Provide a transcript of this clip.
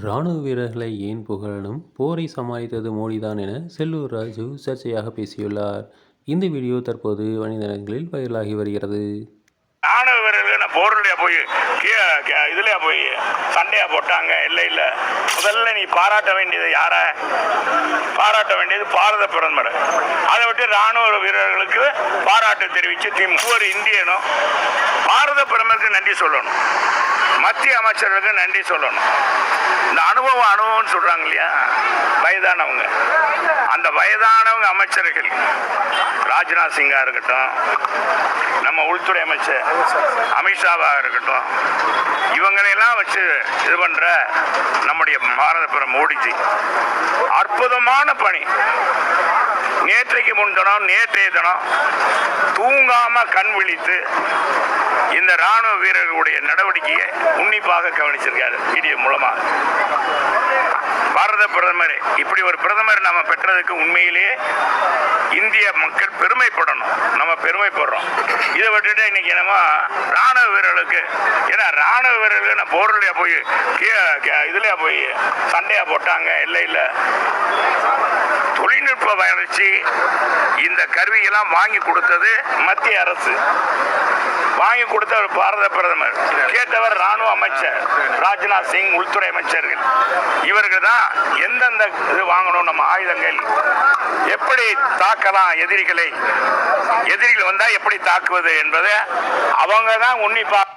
ராணுவ வீரர்களை ஏன் புகழணும்? போரை சமாளித்தது மோடிதான் என செல்லூர் ராஜு சர்ச்சையாக பேசியுள்ளார். இந்த வீடியோ தற்போது வலைதளங்களில் வைரலாகி வருகிறது. ராணுவ வீரர்கள் நான் போய் இதுல போய் சண்டையா போட்டாங்க? இல்லை இல்லை. முதல்ல நீ பாராட்ட வேண்டியது யார? பாராட்ட வேண்டியது பாரத பிரதமர். அதை விட்டு ராணுவ வீரர்களுக்கு பாராட்டு தெரிவித்து திம் ஒவ்வொரு இந்தியனும் பாரத பிரதமருக்கு நன்றி சொல்லணும். மத்திய அமைச்சர்களுக்கு நன்றி சொல்லணும். இந்த அனுபவம் அனுபவம்னு சொல்கிறாங்க இல்லையா? வயதானவங்க. அந்த வயதானவங்க அமைச்சர்கள் ராஜ்நாத் சிங்காக இருக்கட்டும் நம்ம உள்துறை அமைச்சர் அமித்ஷாவாக இருக்கட்டும் இவங்களையெல்லாம் வச்சு இது பண்ணுற நம்முடைய பாரத பிரதமர் மோடிஜி அற்புதமான பணி. நேற்றைக்கு முன்தினம் நேற்றைய தினம் தூங்காம கண் விழித்து இந்த ராணுவ வீரர்களுடைய நடவடிக்கையை உன்னிப்பாக கவனிச்சிருக்காரு வீடியோ மூலமா. பாரத பிரதமர் இப்படி ஒரு பிரதமர் நம்ம பெற்றதுக்கு உண்மையிலேயே இந்திய மக்கள் பெருமைப்படணும். நம்ம பெருமைப்படுறோம். இதை விட்டுட்டு இன்னைக்கு என்னமோ ராணுவ வீரர்களுக்கு ஏன்னா ராணுவ வீரர்களுக்கு நான் போர்லையா போய் கீழே இதுலயா போய் சண்டையா போட்டாங்க இல்லை இல்லை. தொழில்நுட்ப வளர்ச்சி இந்த கருவியெல்லாம் வாங்கி கொடுத்தது மத்திய அரசு. வாங்கி கொடுத்த பாரத பிரதமர். கேட்டவர் ராணுவ அமைச்சர் ராஜ்நாத் சிங் உள்துறை அமைச்சர்கள். இவர்கள் தான் எந்தெந்த இது வாங்கணும் நம்ம ஆயுதங்கள்? எப்படி தாக்கலாம் எதிரிகளை? எதிரிகள் வந்தா எப்படி தாக்குவது என்பதை அவங்க தான் உன்னிப்பாக